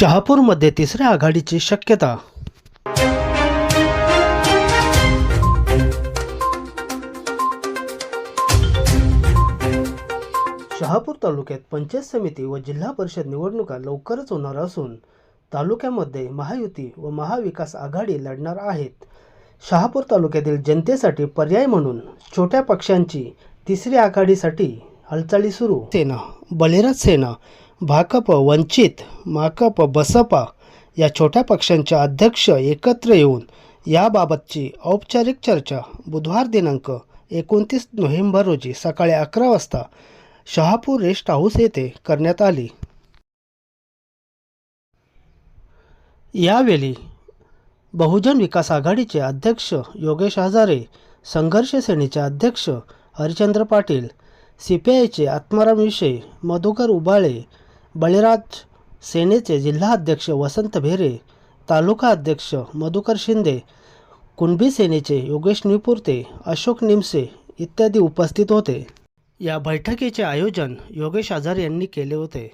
शहापूरमध्ये तिसऱ्या आघाडीची शक्यता. शहापूर तालुक्यात पंचायत समिती व जिल्हा परिषद निवडणुका लवकरच होणार असून तालुक्यामध्ये महायुती व महाविकास आघाडी लढणार आहेत. शहापूर तालुक्यातील जनतेसाठी पर्याय म्हणून छोट्या पक्षांची तिसरी आघाडीसाठी हालचाली सुरू. सेना बलिराज सेना भाकप वंचित माकप बसपा या छोट्या पक्षांच्या अध्यक्ष एकत्र येऊन याबाबतची औपचारिक चर्चा बुधवार दिनांक एकोणतीस नोव्हेंबर रोजी सकाळी अकरा वाजता शहापूर रेस्ट हाऊस येथे करण्यात आली. यावेळी बहुजन विकास आघाडीचे अध्यक्ष योगेश हजारे संघर्ष सेनेचे अध्यक्ष हरिचंद्र पाटील सी पी आयचे आत्माराम विषय मधुकर उबाळे बळीराज सेनेचे जिल्हाध्यक्ष वसंत भेरे तालुका अध्यक्ष मधुकर शिंदे कुणबी सेनेचे योगेश निपुर्ते अशोक निमसे इत्यादी उपस्थित होते. या बैठकीचे आयोजन योगेश आझार यांनी केले होते.